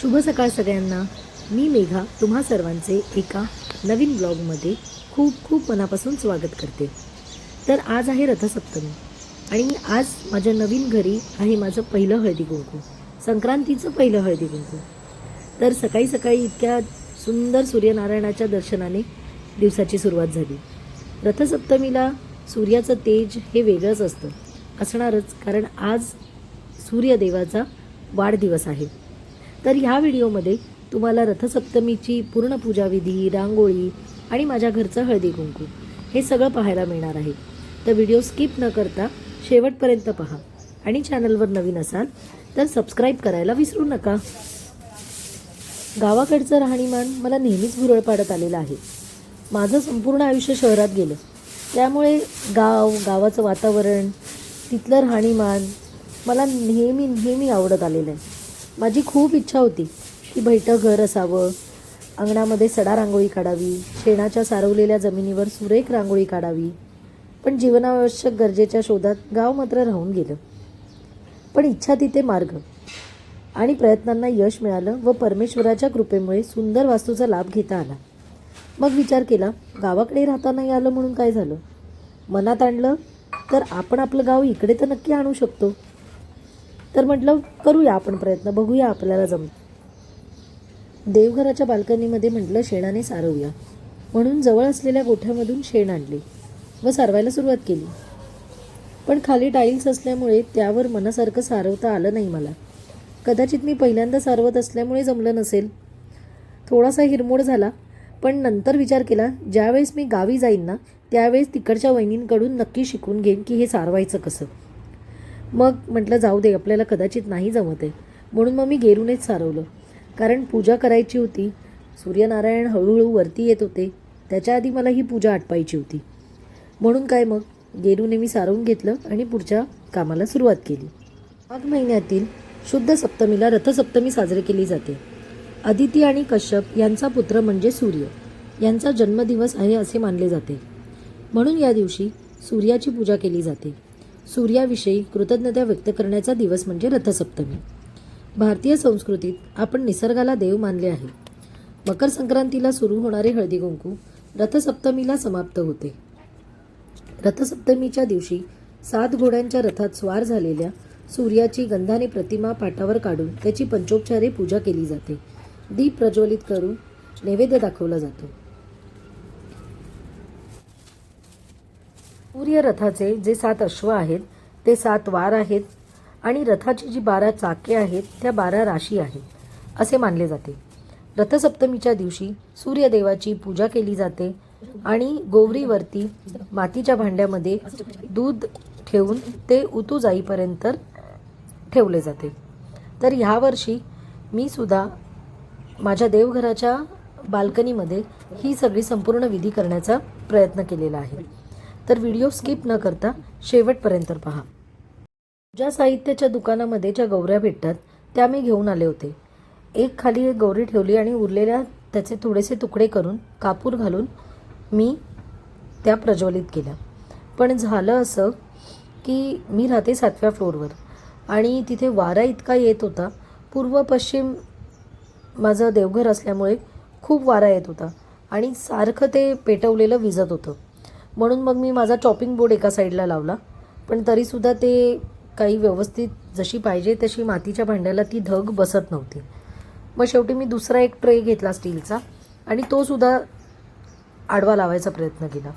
शुभ सकाळ सगळ्यांना. मी मेघा तुम्हा सर्वांचे एका नवीन ब्लॉगमध्ये खूप खूप मनापासून स्वागत करते. तर आज आहे रथसप्तमी आणि आज माझ्या नवीन घरी आहे माझं पहिलं हळदी कुंकू संक्रांतीचं पहिलं हळदी कुंकू. तर सकाळी सकाळी इतक्या सुंदर सूर्यनारायणाच्या दर्शनाने दिवसाची सुरुवात झाली. रथसप्तमीला सूर्याचं तेज हे वेगळंच असतं असणारच कारण आज सूर्यदेवाचा वाढदिवस आहे. तर ह्या व्हिडिओमध्ये तुम्हाला रथसप्तमीची पूर्ण पूजाविधी रांगोळी आणि माझ्या घरचं हळदी कुंकू हे सगळं पाहायला मिळणार आहे. तर व्हिडिओ स्किप न करता शेवटपर्यंत पहा आणि चॅनलवर नवीन असाल तर सबस्क्राईब करायला विसरू नका. गावाकडचं राहणीमान मला नेहमीच भुरळ पाडत आलेलं आहे. माझं संपूर्ण आयुष्य शहरात गेलं. त्यामुळे गाव गावाचं वातावरण तिथलं राहणीमान मला नेहमी नेहमी आवडत आलेलं आहे. माझी खूप इच्छा होती की बैठं घर असावं अंगणामध्ये सडा रांगोळी काढावी शेणाच्या सारवलेल्या जमिनीवर सुरेख रांगोळी काढावी. पण जीवनावश्यक गरजेच्या शोधात गाव मात्र राहून गेलं. पण इच्छा तिथे मार्ग आणि प्रयत्नांना यश मिळालं व परमेश्वराच्या कृपेमुळे सुंदर वास्तूचा लाभ घेता आला. मग विचार केला गावाकडे राहता नाही आलं म्हणून काय झालं? मनात आणलं तर आपण आपलं गाव इकडे तर नक्की आणू शकतो. तर म्हटलं करूया आपण प्रयत्न बघूया आपल्याला जम देवघराच्या बाल्कनीमध्ये म्हटलं शेणाने सारवूया. म्हणून जवळ असलेल्या गोठ्यामधून शेण आणले व सारवायला सुरुवात केली. पण खाली टाईल्स असल्यामुळे त्यावर मनासारखं सारवता आलं नाही मला. कदाचित मी पहिल्यांदा सारवत असल्यामुळे जमलं नसेल. थोडासा हिरमोड झाला पण नंतर विचार केला ज्यावेळेस मी गावी जाईन ना त्यावेळेस तिकडच्या वहिनींकडून नक्की शिकून घेईन की हे सारवायचं कसं. मग म्हटलं जाऊ दे आपल्याला कदाचित नाही जमत आहे. म्हणून मग मी गेरूनेच सारवलं कारण पूजा करायची होती. सूर्यनारायण हळूहळू वरती येत होते. त्याच्या आधी मला ही पूजा आटपायची होती. म्हणून काय मग? गेरूने मी सारवून घेतलं आणि पुढच्या कामाला सुरुवात केली. माघ महिन्यातील शुद्ध सप्तमीला रथसप्तमी साजरी केली जाते. अदिती आणि कश्यप यांचा पुत्र म्हणजे सूर्य. यांचा जन्मदिवस आहे असे मानले जाते. म्हणून या दिवशी सूर्याची पूजा केली जाते. सूर्याविषयी कृतज्ञता व्यक्त करण्याचा दिवस म्हणजे रथसप्तमी. भारतीय संस्कृतीत आपण निसर्गाला देव मानले आहे. मकर संक्रांतीला सुरू होणारे हळदी कुंकू रथसप्तमीला समाप्त होते. रथसप्तमीच्या दिवशी सात घोड्यांच्या रथात स्वार झालेल्या सूर्याची गंधाने प्रतिमा पाटावर काढून त्याची पंचोपचारे पूजा केली जाते. दीप प्रज्वलित करून नैवेद्य दाखवला जातो. सूर्यरथाचे जे सात अश्व आहेत ते सात वार आहेत आणि रथाची जी बारा चाके आहेत त्या बारा राशी आहेत असे मानले जाते. रथसप्तमीच्या दिवशी सूर्यदेवाची पूजा केली जाते आणि गोवरीवरती मातीच्या भांड्यामध्ये दूध ठेवून ते उतू जाईपर्यंत ठेवले जाते. तर ह्यावर्षी मी सुद्धा माझ्या देवघराच्या बाल्कनीमध्ये ही सगळी संपूर्ण विधी करण्याचा प्रयत्न केलेला आहे. तर व्हिडिओ स्किप न करता शेवटपर्यंत पहा. ज्या साहित्याच्या दुकानामध्ये ज्या गौऱ्या भेटतात त्या मी घेऊन आले होते. एक खाली एक गौरी ठेवली आणि उरलेल्या त्याचे थोडेसे तुकडे करून कापूर घालून मी त्या प्रज्वलित केल्या. पण झालं असं की मी राहते सातव्या फ्लोअरवर आणि तिथे वारा इतका येत होता. पूर्व पश्चिम माझं देवघर असल्यामुळे खूप वारा येत होता आणि सारखं ते पेटवलेलं विजत होतं. म्हणून मग मी माझा चॉपिंग बोर्ड एका साईडला लावला. पण तरीसुद्धा ते काही व्यवस्थित जशी पाहिजे तशी मातीच्या भांड्याला ती धग बसत नव्हती. मग शेवटी मी दुसरा एक ट्रे घेतला स्टीलचा आणि तोसुद्धा आडवा लावायचा प्रयत्न केला.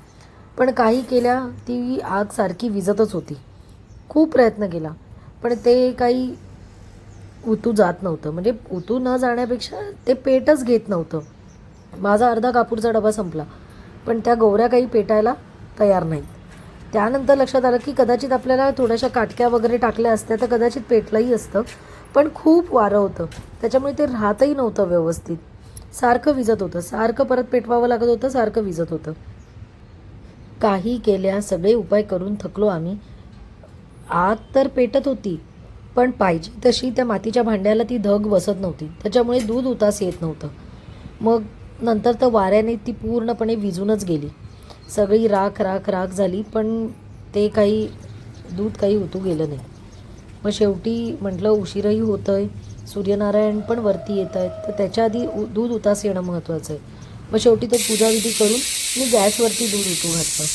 पण काही केल्या ती आग सारखी विजतच होती. खूप प्रयत्न केला. पण ते काही उतू जात नव्हतं. म्हणजे उतू न जाण्यापेक्षा ते पेटच घेत नव्हतं. माझा अर्धा कापूरचा डबा संपला. पण त्या गोवऱ्या काही पेटायला तयार नाहीत. त्यानंतर लक्षात आलं की कदाचित आपल्याला थोड्याशा काटक्या वगैरे टाकल्या असत्या तर कदाचित पेटलंही असतं. पण खूप वारं होतं. त्याच्यामुळे ते राहतही नव्हतं व्यवस्थित. सारखं विजत होतं. सारखं परत पेटवावं लागत होतं सारखं विजत होतं. काही केल्या सगळे उपाय करून थकलो आम्ही. आग तर पेटत होती पण पाहिजे तशी त्या मातीच्या भांड्याला ती धग बसत नव्हती. त्याच्यामुळे दूध उतास येत नव्हतं. मग नंतर तर वाऱ्याने ती पूर्णपणे विजूनच गेली. सगळी राख राख राख झाली पण ते काही दूध काही उतू गेलं नाही. मग शेवटी म्हटलं उशीरही होतं आहे सूर्यनारायण पण वरती येत आहेत. तर त्याच्या आधी उ- दूध उतास येणं महत्त्वाचं आहे. मग शेवटी तो पूजाविधी करून मी गॅसवरती दूध उतू घातलं.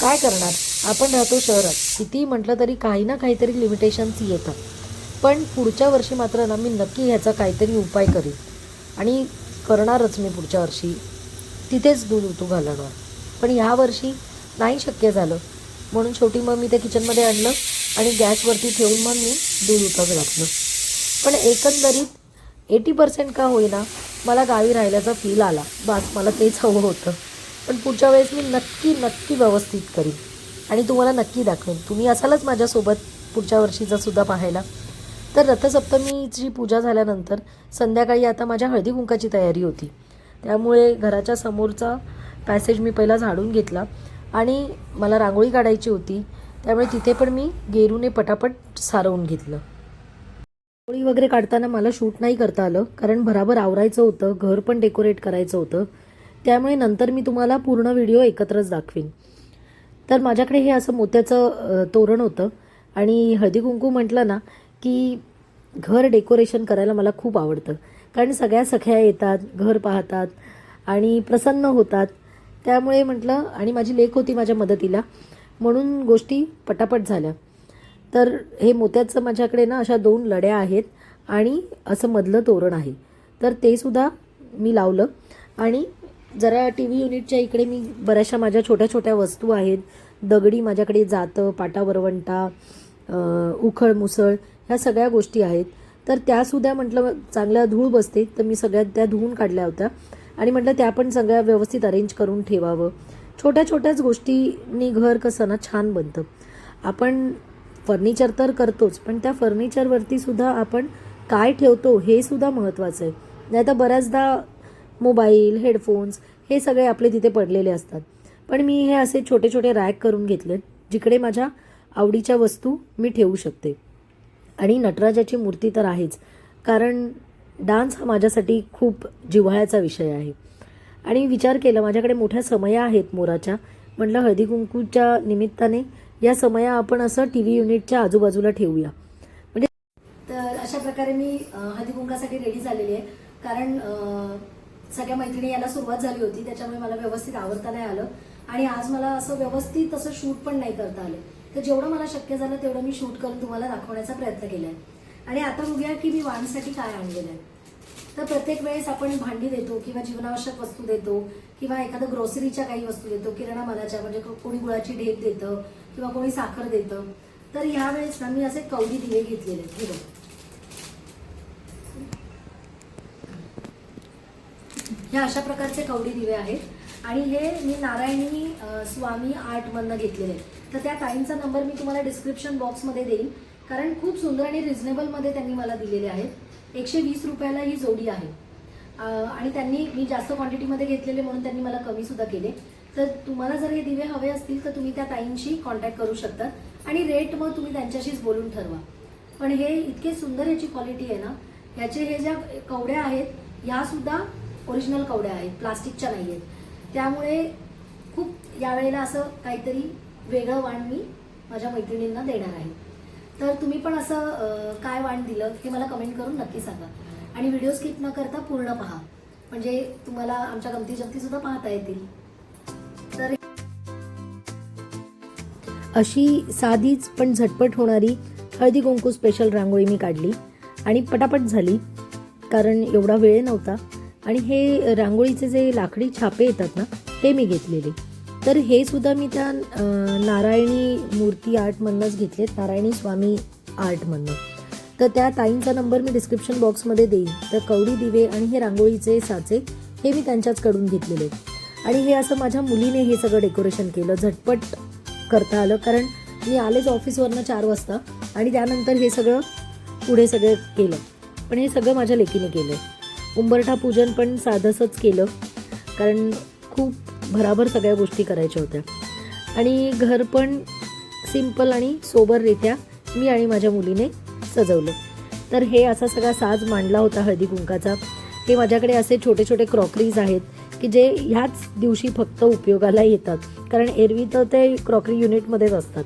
काय करणार? आपण राहतो शहरात. किती म्हटलं तरी काही ना काहीतरी लिमिटेशन्स येतात. पण पुढच्या वर्षी मात्र ना मी नक्की ह्याचा काहीतरी उपाय करीन. आणि करणारच मी पुढच्या वर्षी. तिथेच दूध उतू घालणार. पण ह्या वर्षी नाही शक्य झालं. म्हणून शेवटी मग मी ते किचनमध्ये आणलं आणि गॅसवरती ठेवून मग मी दूध उतच घातलं पण एकंदरीत एटी पर्सेंट का होईना मला गावी राहिल्याचा फील आला. बास मला तेच हवं होतं. पण पुढच्या वेळेस मी नक्की नक्की व्यवस्थित करीन. आणि तुम्हाला नक्की दाखवेन. तुम्ही असालच माझ्यासोबत पुढच्या वर्षीचा सुद्धा पाहायला. तर रथसप्तमीची पूजा झाल्यानंतर संध्याकाळी आता माझ्या हळदी कुंकाची तयारी होती. त्यामुळे घराच्या समोरचा पॅसेज मी पहिला झाडून घेतला. आणि मला रांगोळी काढायची होती. त्यामुळे तिथे पण मी गेरूने पटापट सारवून घेतलं. रांगोळी वगैरे काढताना मला शूट नाही करता आलं. कारण भराभर आवरायचं होतं. घर पण डेकोरेट करायचं होतं. त्यामुळे नंतर मी तुम्हाला पूर्ण व्हिडिओ एकत्रच दाखवीन. तर माझ्याकडे हे असं मोत्याचं तोरण होतं. आणि हळदी कुंकू म्हटलं ना की घर डेकोरेशन करायला मला खूप आवडतं. कारण सगळ्या सख्या येतात घर पाहतात आणि प्रसन्न होतात. त्यामुळे म्हटलं आणि माझी लेख होती माझ्या मदतीला म्हणून गोष्टी पटापट झाल्या. तर हे मोत्याचं माझ्याकडे ना अशा दोन लड्या आहेत आणि असं मधलं तोरण आहे. तर ते सुद्धा मी लावलं आणि जरा टी व्ही युनिटच्या इकडे मी बऱ्याचशा माझ्या छोट्या छोट्या वस्तू आहेत. दगडी माझ्याकडे जातं पाटा वरवंटा उखळ मुसळ ह्या सगळ्या गोष्टी आहेत. तर त्यासुद्धा म्हटलं चांगल्या धूळ बसते तर मी सगळ्या त्या धुवून काढल्या होत्या. आणि म्हटलं त्या पण सगळ्या व्यवस्थित अरेंज करून ठेवावं. छोट्या छोट्याच गोष्टींनी घर कसं ना छान बनतं. आपण फर्निचर तर करतोच पण त्या फर्निचरवरती सुद्धा आपण काय ठेवतो हे सुद्धा महत्त्वाचं आहे. नाही तर बऱ्याचदा मोबाईल हेडफोन्स हे सगळे आपले तिथे पडलेले असतात. पण मी हे असे छोटे छोटे रॅक करून घेतले जिकडे माझ्या आवडीच्या वस्तू मी ठेवू शकते. आणि नटराजाची मूर्ती तर आहेच. कारण डान्स हा माझ्यासाठी खूप जिव्हाळ्याचा विषय आहे. आणि विचार केला माझ्याकडे मोठ्या समया आहेत मोराच्या. म्हटलं हळदी कुंकूच्या निमित्ताने या समया आपण असं टी व्ही युनिटच्या आजूबाजूला ठेवूया. म्हणजे तर अशा प्रकारे मी हळदी कुंकासाठी रेडी झालेली आहे. कारण सगळ्या मैत्रिणी याला सुरुवात झाली होती त्याच्यामुळे मला व्यवस्थित आवडता नाही आलं. आणि आज मला असं व्यवस्थित असं शूट पण नाही करता आलं. तर जेवढं मला शक्य झालं तेवढं मी शूट करून तुम्हाला दाखवण्याचा प्रयत्न केला आहे आणि आता बघूया की मी वाणसाठी काय आणलेलं आहे. तर प्रत्येक वेळेस आपण भांडी देतो किंवा जीवनावश्यक वस्तू देतो किंवा एखादं ग्रोसरीच्या काही वस्तू देतो. किराणा मालाच्या म्हणजे कोणी गुळाची ढेप देतं किंवा कोणी साखर देतं. तर ह्या वेळेस ना मी असे कवडी दिवे घेतलेले आहेत. हे बघ. ह्या अशा प्रकारचे कवडी दिवे आहेत. आणि हे मी नारायणी स्वामी आर्टमधनं घेतलेले आहेत. तर त्या ताईंचा नंबर मी तुम्हाला डिस्क्रिप्शन बॉक्समध्ये देईन. कारण खूप सुंदर आणि रिझनेबलमध्ये त्यांनी मला दिलेले आहेत. एकशे वीस रुपयाला ही जोडी आहे. आणि त्यांनी मी जास्त क्वांटिटीमध्ये घेतलेले म्हणून त्यांनी मला कमी सुद्धा केले. तर तुम्हाला जर हे दिवे हवे असतील तर तुम्ही त्या ताईंशी कॉन्टॅक्ट करू शकता. आणि रेट मग तुम्ही त्यांच्याशीच बोलून ठरवा. पण हे इतके सुंदर याची क्वालिटी आहे ना ह्याचे हे ज्या कवड्या आहेत ह्यासुद्धा ओरिजिनल कवड्या आहेत प्लास्टिकच्या नाही आहेत त्यामुळे खूप यावेळेला असं काहीतरी वेगळं वाण मी माझ्या मैत्रिणींना देणार आहे. तर तुम्ही पण असं काय वाण दिलं हे मला कमेंट करून नक्की सांगा. आणि व्हिडिओ स्किप न करता पूर्ण पहा. म्हणजे तुम्हाला आमच्या गमती जमती सुद्धा पाहता येतील. तर अशी साधीच पण झटपट होणारी हळदी कुंकू स्पेशल रांगोळी मी काढली. आणि पटापट झाली कारण एवढा वेळ नव्हता. आणि हे रांगोळीचे जे लाकडी छापे येतात ना ते मी घेतलेले. तर हे सुद्धा मी त्या नारायणी मूर्ती आर्टमधनंच घेतलेत नारायणी स्वामी आर्टमधनं तर त्या ताईंचा नंबर मी डिस्क्रिप्शन बॉक्समध्ये देईन. तर कवडी दिवे आणि हे रांगोळीचे साचे हे मी त्यांच्याचकडून घेतलेले आणि हे असं माझ्या मुलीने हे सगळं डेकोरेशन केलं झटपट करता आलं. कारण मी आलेच ऑफिसवरनं चार वाजता आणि त्यानंतर हे सगळं पुढे सगळं केलं. पण हे सगळं माझ्या लेकीने केलं उंबरठा पूजन पण साधसंच केलं. कारण खूप भराभर सगळ्या गोष्टी करायच्या होत्या. आणि घर पण सिंपल आणि सोबररित्या मी आणि माझ्या मुलीने सजवलं. तर हे असा सगळा साज मांडला होता हळदी कुंकाचा. हे माझ्याकडे असे छोटे छोटे क्रॉकरीज आहेत की जे ह्याच दिवशी फक्त उपयोगाला येतात. कारण एरवी तर ते क्रॉकरी युनिटमध्येच असतात.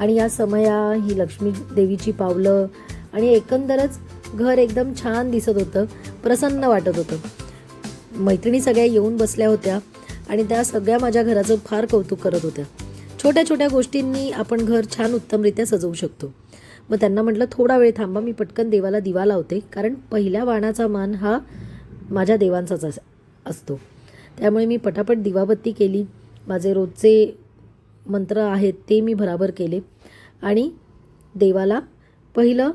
आणि या समया ही लक्ष्मी देवीची पावलं आणि एकंदरच घर एकदम छान दिसत होतं. प्रसन्न वाटत होतं. मैत्रिणी सगळ्या येऊन बसल्या होत्या आणि त्या सगळ्या माझ्या घराचं फार कौतुक करत होत्या. छोट्या छोट्या गोष्टींनी आपण घर छान उत्तमरित्या सजवू शकतो. मग त्यांना म्हटलं थोडा वेळ थांबा मी पटकन देवाला दिवा लावते कारण पहिल्या वाणाचा मान हा माझ्या देवांचाच अस- असतो. त्यामुळे मी पटापट दिवाबत्ती केली. माझे रोजचे मंत्र आहेत ते मी भराभर केले आणि देवाला पहिलं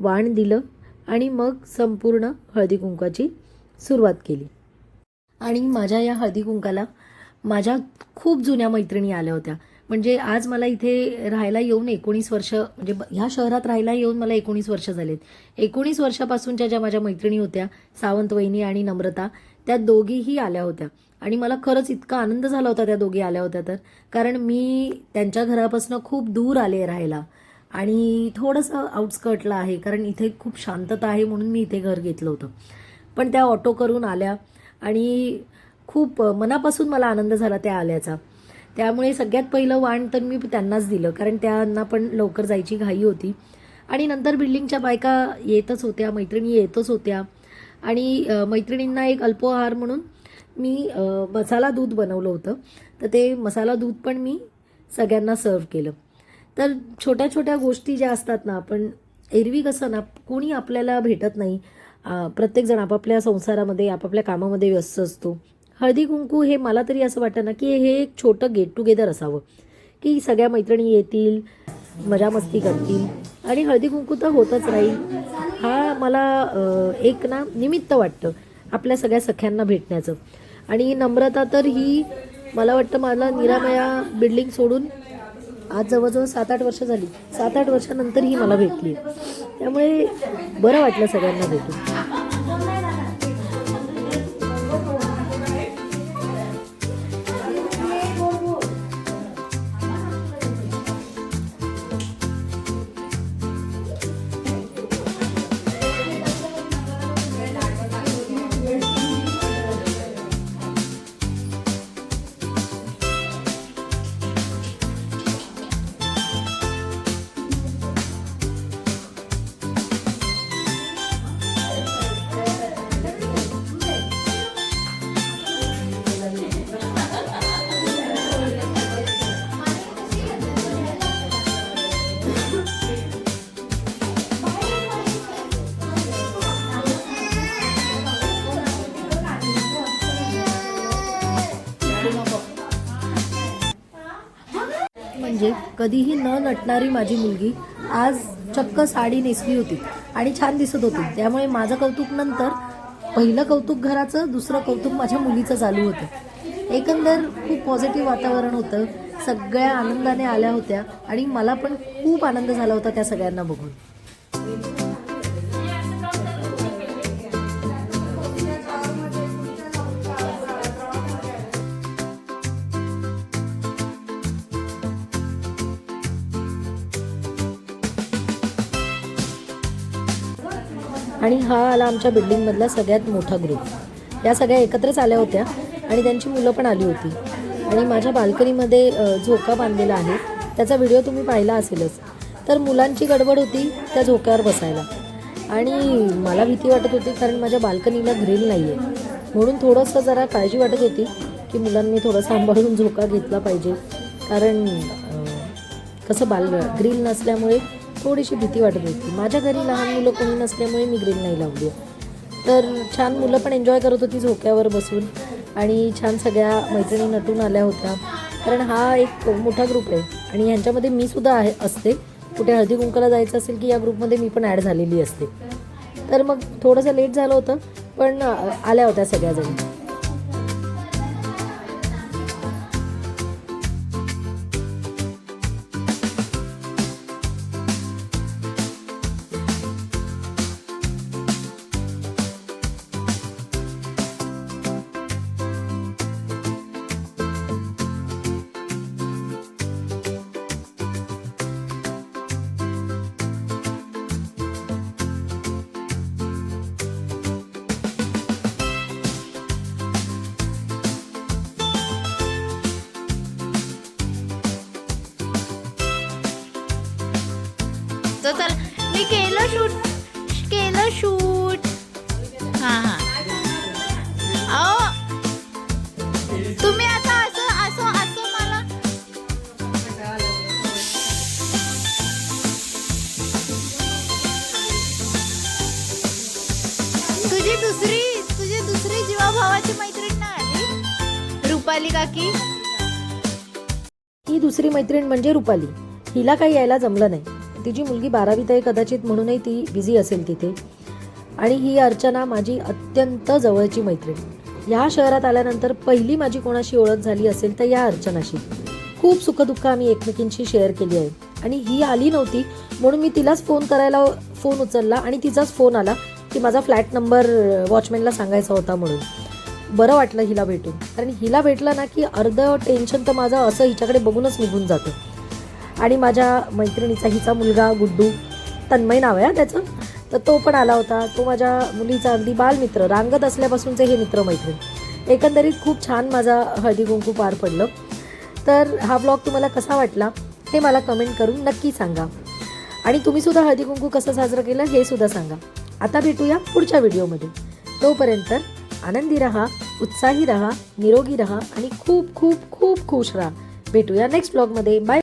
वाण दिलं आणि मग संपूर्ण हळदी कुंकवाची सुरुवात केली. आणि माझ्या या हळदी कुंकाला माझ्या खूप जुन्या मैत्रिणी आल्या होत्या. म्हणजे आज मला इथे राहायला येऊन एकोणीस वर्ष म्हणजे ह्या शहरात राहायला येऊन मला एकोणीस वर्ष झालेत. एकोणीस वर्षापासूनच्या ज्या माझ्या मैत्रिणी होत्या सावंत वहिनी आणि नम्रता त्या दोघीही आल्या होत्या. आणि मला खरंच इतका आनंद झाला होता त्या दोघी आल्या होत्या तर. कारण मी त्यांच्या घरापासून खूप दूर आले राहायला. आणि थोडंसं आउटस्कर्टला आहे कारण इथे खूप शांतता आहे म्हणून मी इथे घर घेतलं होतं. पण त्या ऑटो करून आल्या. आणि खूप मनापासून मला आनंद झाला त्या आल्याचा. त्यामुळे सगळ्यात पहिलं वाण तर मी त्यांनाच दिलं कारण त्यांना पण लवकर जायची घाई होती. आणि नंतर बिल्डिंगच्या बायका येतच होत्या मैत्रिणी येतच होत्या. आणि मैत्रिणींना एक अल्पोहार म्हणून मी मसाला दूध बनवलं होतं. तर ते मसाला दूध पण मी सगळ्यांना सर्व केलं. तर छोट्या छोट्या गोष्टी ज्या असतात ना आपण एरवी कसं ना कोणी आपल्याला भेटत नाही. प्रत्येकजण आपापल्या संसारामध्ये आपापल्या कामामध्ये व्यस्त असतो. हळदी कुंकू हे मला तरी असं वाटतं ना की हे एक छोटं गेट टुगेदर असावं. की सगळ्या मैत्रिणी येतील मजा मस्ती करतील. आणि हळदी कुंकू तर होतच राहील. हा मला एक ना निमित्त वाटतं आपल्या सगळ्या सख्यांना भेटण्याचं. आणि नम्रता तर ही मला वाटतं मला निरामया बिल्डिंग सोडून आज जवळजवळ सात आठ वर्ष झाली. सात आठ वर्षानंतर ही मला भेटली. त्यामुळे बरं वाटलं सगळ्यांना भेटून. म्हणजे कधीही न नटणारी माझी मुलगी आज चक्क साडी नेसली होती आणि छान दिसत होती. त्यामुळे माझं कौतुक नंतर पहिलं कौतुक घराचं दुसरं कौतुक माझ्या मुलीचं चालू होतं. एकंदर खूप पॉझिटिव्ह वातावरण होतं. सगळ्या आनंदाने आल्या होत्या आणि मला पण खूप आनंद झाला होता त्या सगळ्यांना बघून. आणि हा आला आमच्या बिल्डिंगमधला सगळ्यात मोठा ग्रुप या सगळ्या एकत्रच आल्या होत्या आणि त्यांची मुलं पण आली होती. आणि माझ्या बाल्कनीमध्ये झोका बांधलेला आहे. त्याचा व्हिडिओ तुम्ही पाहिला असेलच. तर मुलांची गडबड होती त्या झोक्यावर बसायला. आणि मला भीती वाटत होती कारण माझ्या बाल्कनीला ग्रिल नाही आहे म्हणून थोडंसं जरा काळजी वाटत होती की मुलांनी थोडं सांभाळून झोका घेतला पाहिजे. कारण कसं बाल ग्रिल नसल्यामुळे थोडीशी भीती वाटत होती. माझ्या घरी लहान मुलं कोणी नसल्यामुळे मी ग्रिल नाही लावली. तर छान मुलं पण एन्जॉय करत होती झोक्यावर बसून. आणि छान सगळ्या मैत्रिणी नटून आल्या होत्या. कारण हा एक मोठा ग्रुप आहे. आणि ह्यांच्यामध्ये मी सुद्धा आहे असते. कुठे हळदी कुंकाला जायचं असेल की या ग्रुपमध्ये मी पण ॲड झालेली असते. तर मग थोडंसं लेट झालं होतं. पण आल्या होत्या सगळ्याजणी. होतं. चल मी केलं शूट. केलं शूट. हां हां. अहो तुम्ही आता असं असं असं मला तुझी दुसरी तुझी दुसरी जीवाभावाची मैत्रीण ना आली? रुपाली काकी? ही दुसरी मैत्रीण म्हणजे रुपाली. हिला काही यायला जमलं नाही. तिची मुलगी बारावीत आहे कदाचित म्हणूनही ती बिझी असेल तिथे. आणि ही अर्चना माझी अत्यंत जवळची मैत्रीण. ह्या शहरात आल्यानंतर पहिली माझी कोणाशी ओळख झाली असेल तर या अर्चनाशी. खूप सुखदुःख आम्ही एकमेकींशी शेअर केली आहे. आणि ही आली नव्हती म्हणून मी तिलाच फोन करायला फोन उचलला आणि तिचाच फोन आला की माझा फ्लॅट नंबर वॉचमॅनला सांगायचा होता म्हणून. बरं वाटलं हिला भेटून. कारण हिला भेटलं ना की अर्ध टेन्शन तर माझं असं हिच्याकडे बघूनच निघून जातं. आणि माझ्या मैत्रिणीचा हिचा मुलगा गुड्डू तन्मय नाव आहे त्याचं. तर तो पण आला होता. तो माझ्या मुलीचा अगदी बालमित्र रांगत असल्यापासूनचे हे मित्र मैत्रीण एकंदरीत खूप छान माझा हळदी कुंकू पार पडलं. तर हा ब्लॉग तुम्हाला कसा वाटला हे मला कमेंट करून नक्की सांगा. आणि तुम्हीसुद्धा हळदीकुंकू हळदी कुंकू कसं साजरं केलं हे सुद्धा सांगा. आता भेटूया पुढच्या व्हिडिओमध्ये. तोपर्यंत आनंदी रहा उत्साही रहा निरोगी रहा आणि खूप खूप खूप खुश राहा. भेटूया नेक्स्ट ब्लॉगमध्ये बाय